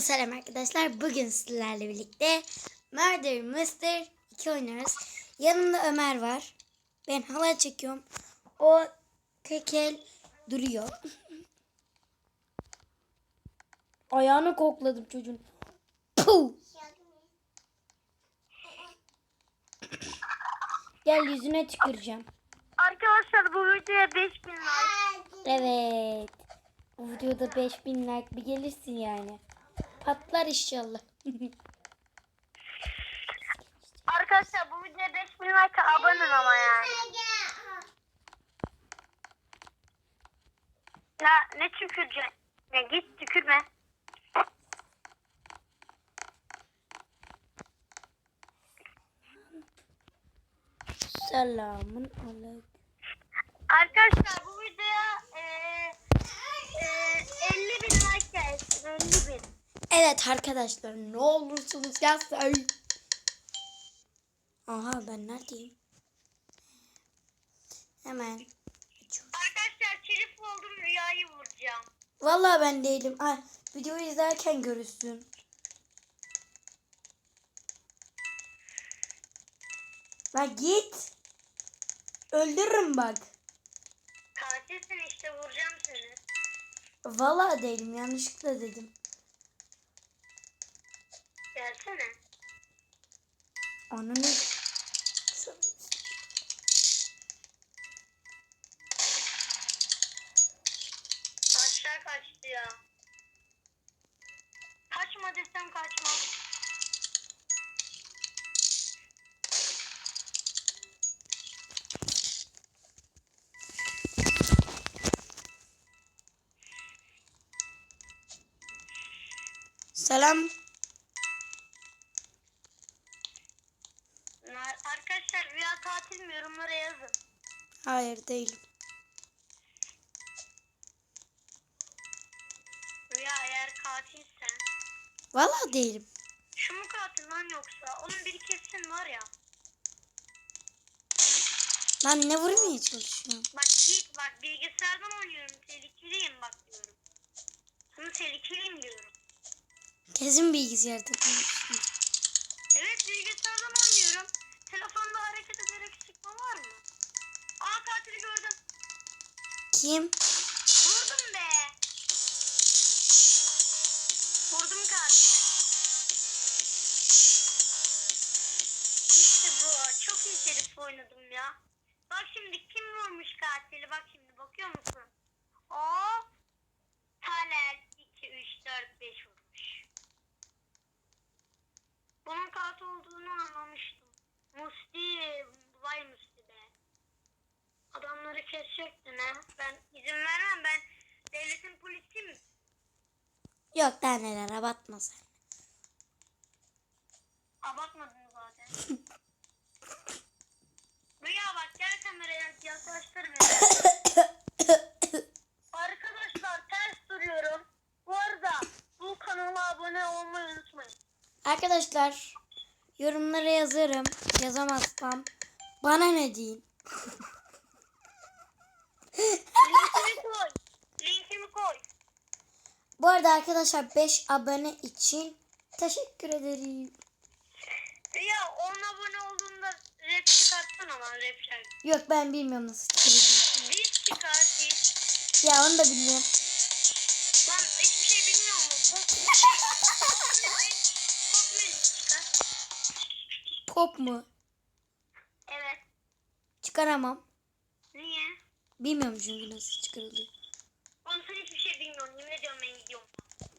Selam arkadaşlar. Bugün sizlerle birlikte Murder Mystery 2 oynuyoruz. Yanımda Ömer var. Ben halay çekiyorum. O tekel duruyor. Ayağını kokladım çocuğun. Puh! Gel yüzüne tüküreceğim. Arkadaşlar bu videoya 5000 like. Evet. Bu videoda 5000 like bir gelirsin yani. Patlar inşallah. Arkadaşlar bu videoya 5000 like abone olun ama yani. Ya ne tüküreceksin? Ya git tükürme. Selamun aleyküm. Arkadaşlar bu videoya eee eee 50 bin like gelsin 50 bin. Evet arkadaşlar ne olursunuz yazın. Aha ben neredeyim? Hemen. Arkadaşlar çirif oldum rüyayı vuracağım. Vallahi ben değilim. Ay, videoyu izlerken görürsün. Bak git. Öldürürüm bak. Katilsin işte vuracağım seni. Vallahi değilim yanlışlıkla dedim. Gelsene. Ananı. Aşağı kaçtı ya. Kaçma desem kaçma. Selam. Na- Arkadaşlar rüya tatil mi yorumlara yazın. Hayır değilim. Rüya eğer katilsen. Vallahi değilim. Şu mu katil lan yoksa? Onun biri kesin var ya. Lan ne vurmaya çalışıyorsun? Bak git bak bilgisayardan oynuyorum. Tehlikeliyim bak diyorum. Sana tehlikeliyim diyorum. Kesin bilgisayarda konuşuyorsun. Katili gördüm. Kim? Vurdum be. Vurdum katili. İşte bu. Çok iyi şerif oynadım ya. Bak şimdi kim vurmuş katili? Bak şimdi bakıyor musun? O Taner 2, 3, 4, 5 vurmuş. Bunun katil olduğunu anlamıştım. Musti, vay Musti be. Adamları kesecektin ha. Ben izin vermem ben devletin polisiyim. Yok daha neler abartma sen. Abartmadın zaten. Rüya bak gel kameraya yaklaştır beni. Arkadaşlar ters duruyorum. Bu arada bu kanala abone olmayı unutmayın. Arkadaşlar yorumlara yazarım. Yazamazsam bana ne deyin. Bu arada arkadaşlar 5 abone için teşekkür ederim. Rüya 10 abone olduğunda rap çıkartsana lan rap şarkı. Yok ben bilmiyorum nasıl çıkaracağım. Diz çıkar diz. Ya onu da bilmiyorum. Lan hiçbir şey bilmiyor musun? Pop mu? Evet. Çıkaramam. Niye? Bilmiyorum çünkü nasıl çıkarılıyor. Oğlum sen hiçbir şey bilmiyorsun. Yemin ediyorum ben gidiyorum.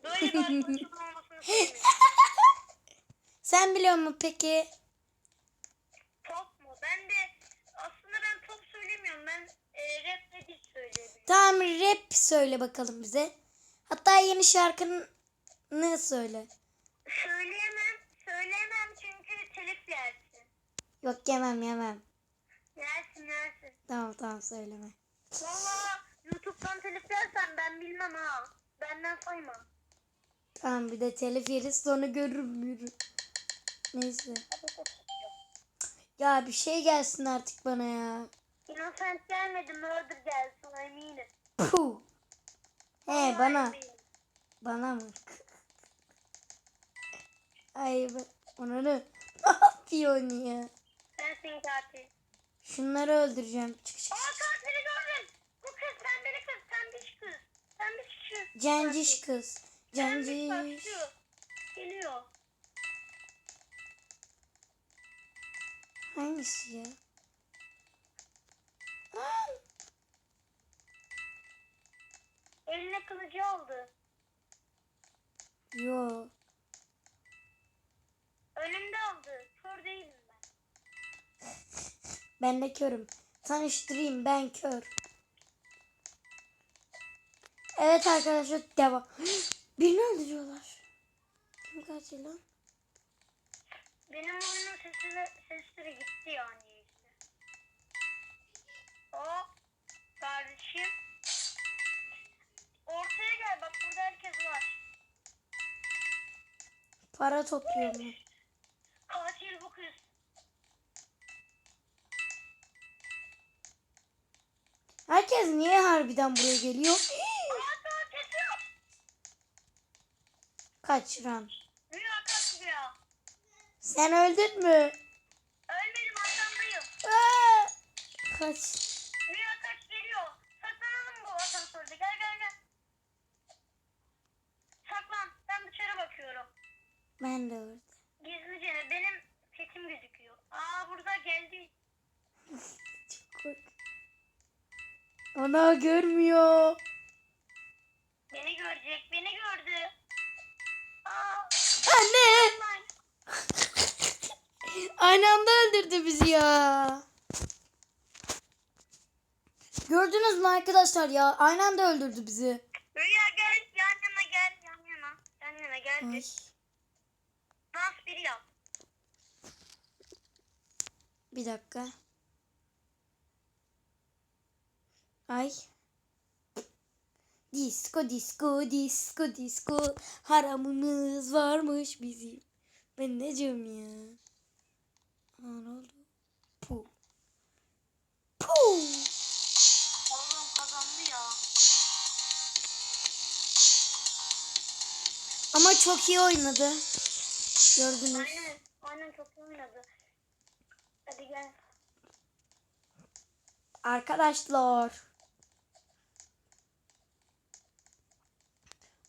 Böyle bir arkadaşlık olmasını sevmiyorum. Sen biliyor musun peki? Pop mu? Ben de aslında ben pop söylemiyorum. Ben e, rap ve diz söyleyebilirim. Tamam rap söyle bakalım bize. Hatta yeni şarkını söyle. Söyleyemem. Söyleyemem çünkü telif yersin. Yok yemem yemem. Yersin yersin. Tamam tamam söyleme. Valla YouTube'dan telif yersen ben bilmem ha. Benden sayma. Tamam bir de telif yeriz sonra görürüm yürü. Neyse. Ya bir şey gelsin artık bana ya. Innocent gelmedi murder gelsin eminim. Puh. He bana. Bana mı? Ay ona ne? Ne yapıyorsun ya? Sensin katil. Şunları öldüreceğim. Çık çık. Aa katili gördüm. Bu kız pembeli kız. Pembiş kız. Pembiş kız. Cenciş kız. Pembiş Cenciş. başlıyor. Geliyor. Hangisi ya? Eline kılıcı aldı. Yo. Önümde aldı. Kör değilim ben. Ben de körüm. Tanıştırayım ben kör. Evet arkadaşlar devam. Birini öldürüyorlar. Kim katil lan? Benim oyunun sesi, sesleri gitti yani işte. O kardeşim. Ortaya gel bak burada herkes var. Para topluyorum. Katil bu kız. Herkes niye harbiden buraya geliyor? Kaçıran. Rüya kaç rüya. Sen öldün mü? Ölmedim arkandayım. Aa! Kaç. Rüya kaç geliyor. Saklanalım bu asansörde. Gel gel gel. Saklan. Ben dışarı bakıyorum. Ben de orada. Gizlice benim sesim gözüküyor. Aa burada geldi. Çok kork. Ana görmüyor. Beni görecek. Beni gördü. Anne. Aynı anda öldürdü bizi ya. Gördünüz mü arkadaşlar ya? Aynı anda öldürdü bizi. Rüya gel. Yan yana gel. Yan yana. Yan yana gel. Ay. Dans biri yap. Bir dakika. Ay. Disco disco disco disco haramımız varmış bizim. Ben ne diyorum ya? Ne oldu? Pu. Pu. Oğlum kazandı ya. Ama çok iyi oynadı. Gördünüz. Aynen. Aynen çok iyi oynadı. Hadi gel. Arkadaşlar.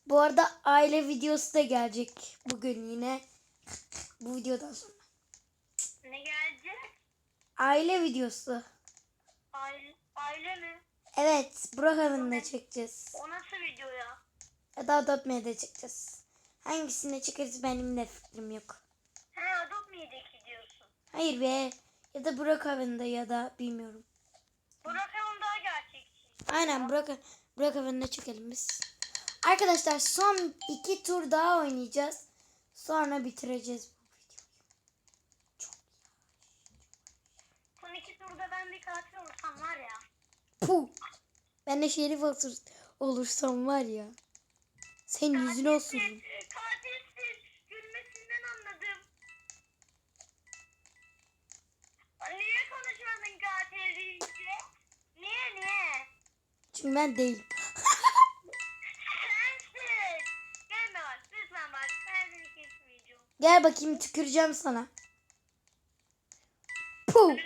Bu arada aile videosu da gelecek bugün yine. Bu videodan sonra. Ne gelecek? Aile videosu. Aile, aile mi? Evet, Burak evinde çekeceğiz. O nasıl video ya? Ya da Adopt Me'de çekeceğiz. Hangisinde çekeriz benim de fikrim yok. He Adopt Me'deki diyorsun. Hayır be. Ya da Burak evinde ya da bilmiyorum. Burak Evan daha gerçekçi. Aynen Burak, Burak evinde çekelim biz. Arkadaşlar son iki tur daha oynayacağız. Sonra bitireceğiz bu videoyu. Çok Son iki turda ben bir katil olursam var ya. Puh. Ben de şerif olur, olursam var ya. Senin yüzüne osururum. Katilsin. Gülmesinden anladım. Niye konuşmadın katil deyince? Niye niye? Çünkü ben değilim. Gel bakayım tüküreceğim sana. Puh.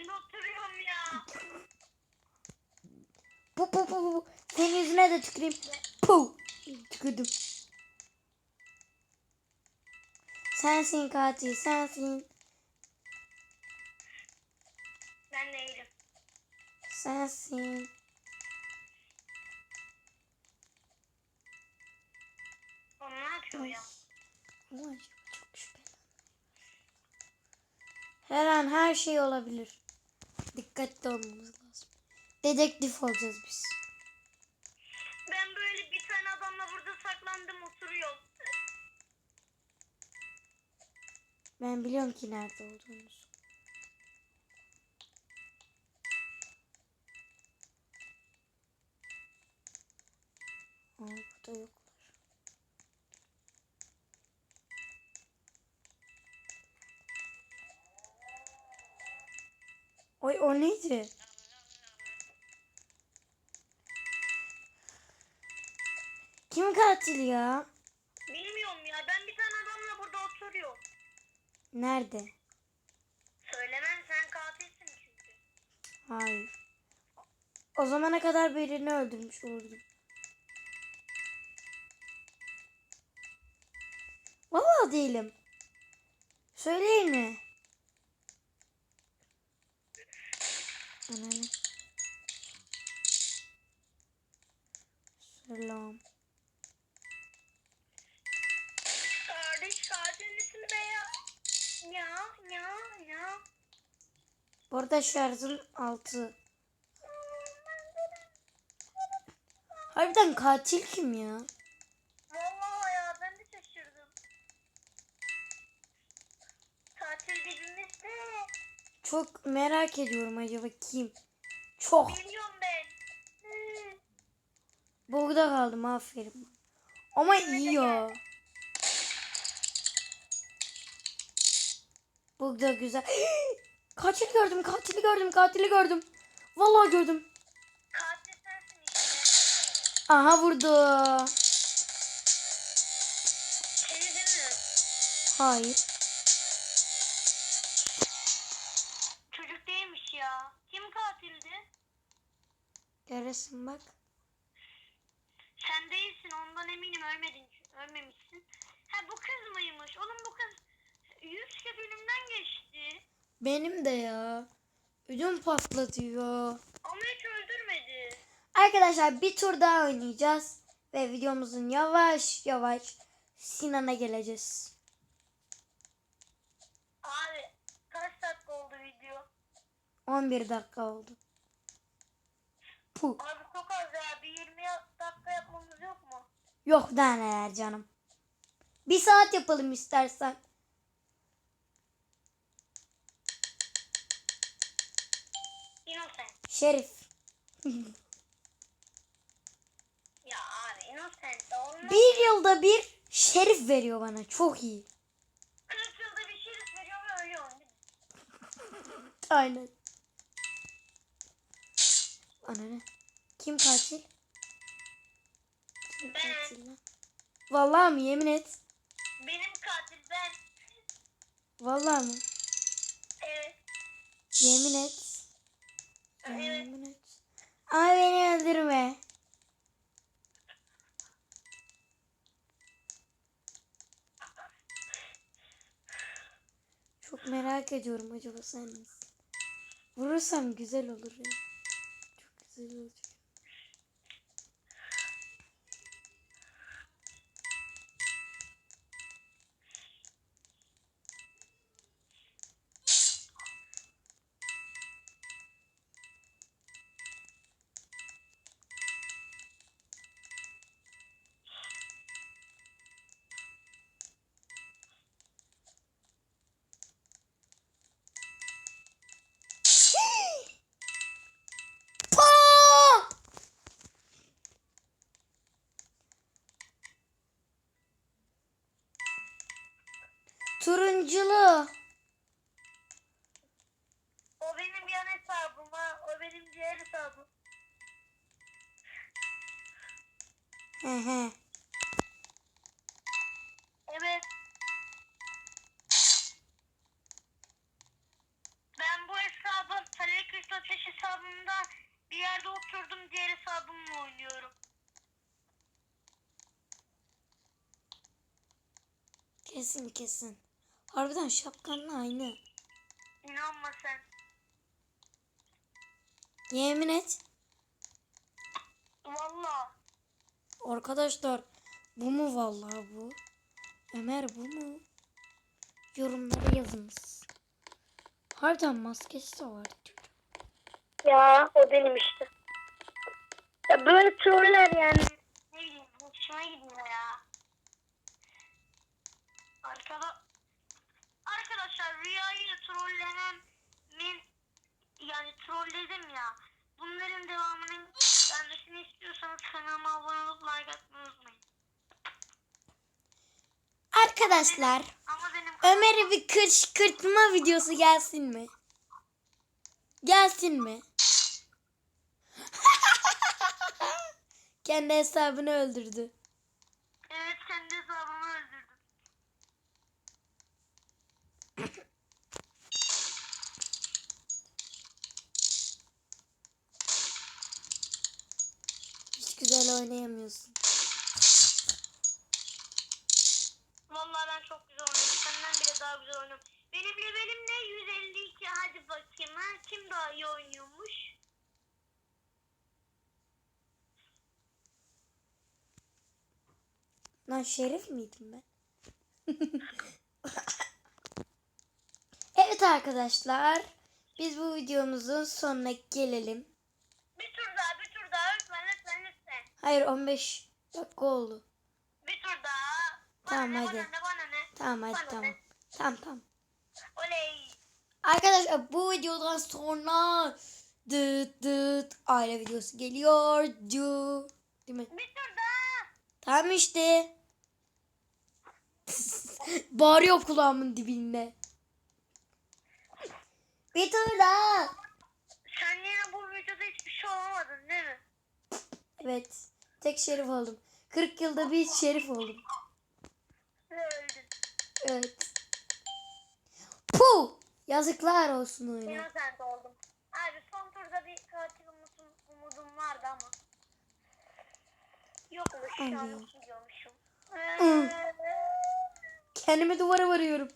Pu pu pu pu. Senin yüzüne de tüküreyim. Puh. Tükürdüm. Sensin katil sensin. Ben değilim. Sensin. Her an her şey olabilir. Dikkatli olmamız lazım. Dedektif olacağız biz. Ben böyle bir tane adamla burada saklandım oturuyor. Ben biliyorum ki nerede olduğunuzu. Aa, burada yoklar. O neydi? Kim katil ya? Bilmiyorum ya ben bir tane adamla burada oturuyor. Nerede? Söylemem sen katilsin çünkü. Hayır. O zamana kadar birini öldürmüş olurdum. Vallahi değilim. Söyleyin mi? Ananı. Selam. Kardeş ismi be ya. Ya ya ya. Bu arada şarjım 6. Harbiden katil kim ya? Vallahi ya ben de şaşırdım. Katil dediğimizde Çok merak ediyorum acaba kim? Çok. biliyorum ben. Burada kaldım aferin. Ama iyi ya. Burada güzel. Katil gördüm, katili gördüm, katili gördüm. Vallahi gördüm. Aha vurdu. Hayır. Göresin bak. Sen değilsin ondan eminim ölmedin. Ölmemişsin. Ha bu kız mıymış? Oğlum bu kız yüz kez önümden geçti. Benim de ya. Ödüm patlatıyor. Ama hiç öldürmedi. Arkadaşlar bir tur daha oynayacağız. Ve videomuzun yavaş yavaş Sinan'a geleceğiz. Abi kaç dakika oldu video? 11 dakika oldu. Puh. Abi çok az ya. Bir 20 dakika yapmamız yok mu? Yok daha neler canım. Bir saat yapalım istersen. Innocent. Şerif. Ya abi innocent de olmaz. Bir yılda bir şerif veriyor bana. Çok iyi. 40 yılda bir şerif veriyor ve mi? Aynen. Ananı. Kim katil? Kim Ben. katil lan? Vallahi mi yemin et. Benim katil ben. Vallahi mi? Evet. Yemin et. Evet. Yemin et. Ama beni öldürme. Çok merak ediyorum acaba sen misin? Vurursam güzel olur ya. Çok güzel olacak. Kesin kesin. Harbiden şapkanla aynı. İnanma sen. Yemin et. Valla. Arkadaşlar bu mu vallahi bu? Ömer bu mu? Yorumlara yazınız. Harbiden maskesi de var. Ya o benim işte. Ya böyle troller yani. Ne bileyim hoşuma gidiyor ya. Arkada Arkadaşlar rüyayı trollememin yani trolledim ya. Bunların devamının gelmesini istiyorsanız kanalıma abone olup like atmayı unutmayın. Arkadaşlar Ömer'e bir kışkırtma videosu gelsin mi? Gelsin mi? Kendi hesabını öldürdü. evet kendi hesabımı öldürdüm. Hiç güzel oynayamıyorsun. Vallahi ben çok güzel oynuyorum. Senden bile daha güzel oynuyorum. Benim levelim ne? 152. Hadi bakayım ha. Kim daha iyi oynuyormuş? Lan şerif miydim ben? arkadaşlar. Biz bu videomuzun sonuna gelelim. Bir tur daha, bir tur daha. Lütfen, lütfen, lütfen. Hayır 15 dakika oldu. Bir tur daha. Bana Tamam, ne, hadi. Bana ne, bana ne? Tamam hadi Bana tamam. ne? Tamam tamam. Oley. Arkadaşlar bu videodan sonra dıt dıt aile videosu geliyor. Değil mi? Bir tur daha. Tamam işte. Bağırıyor kulağımın dibinde. Bir tur daha. Sen yine bu videoda hiçbir şey olamadın değil mi? Evet. Tek şerif oldum. 40 yılda bir şerif oldum. Öldün. Evet. Puh! Yazıklar olsun oyuna. Innocent oldum. Abi son turda bir katil umudum, umudum vardı ama. Yokmuş şu an Aynen. gidiyormuşum. Hı. Kendimi duvara varıyorum.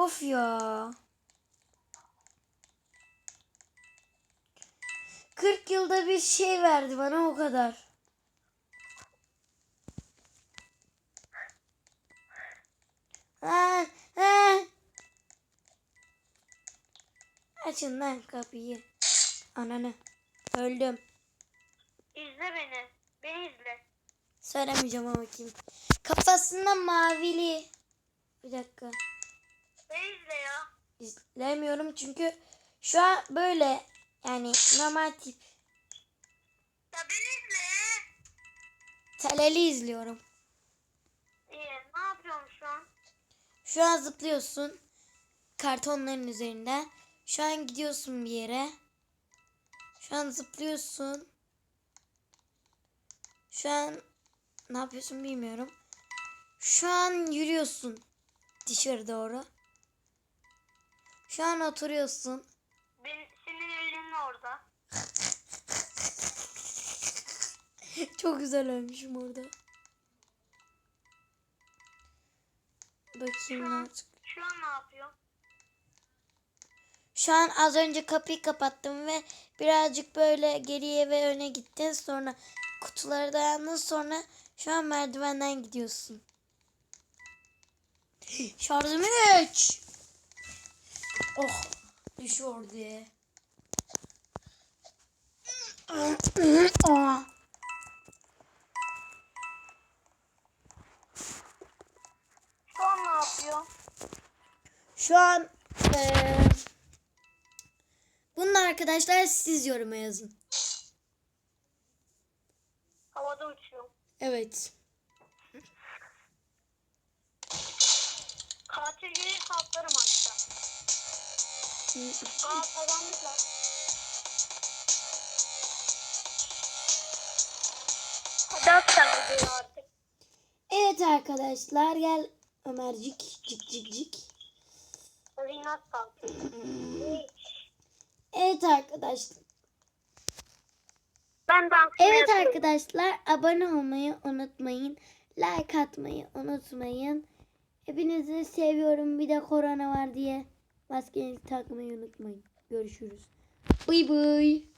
Of ya. 40 yılda bir şey verdi bana o kadar. Ha, ha. Açın lan kapıyı. Ananı. Öldüm. izle beni. Beni izle. Söylemeyeceğim ama kim. Kafasında mavili. Bir dakika. İzle ya. İzlemiyorum çünkü şu an böyle yani normal tip Ya beni izle. teleli izliyorum. İyi. Ne yapıyorum şu an? Şu an zıplıyorsun kartonların üzerinde. Şu an gidiyorsun bir yere. Şu an zıplıyorsun. Şu an ne yapıyorsun bilmiyorum. Şu an yürüyorsun dışarı doğru. Şu an oturuyorsun. Ben, senin elin orada. Çok güzel ölmüşüm orada. Bakayım artık. Şu an ne yapıyor? Şu an az önce kapıyı kapattım ve birazcık böyle geriye ve öne gittin. Sonra kutulara dayandın. Sonra şu an merdivenden gidiyorsun. Şarjım 3. Oh düşüyor diye. Aa. Şu an ne yapıyor? Şu an eee bunu arkadaşlar siz yoruma yazın. Havada uçuyor. Evet. Katil gelir Aa kazanmışlar. Artık. Evet arkadaşlar gel Ömercik cik cik cik. Rinat. Evet arkadaşlar. Ben dans Evet arkadaşlar abone olmayı unutmayın. Like atmayı unutmayın. Hepinizi seviyorum. Bir de korona var diye maskenizi takmayı unutmayın. Görüşürüz. Bıy bıy.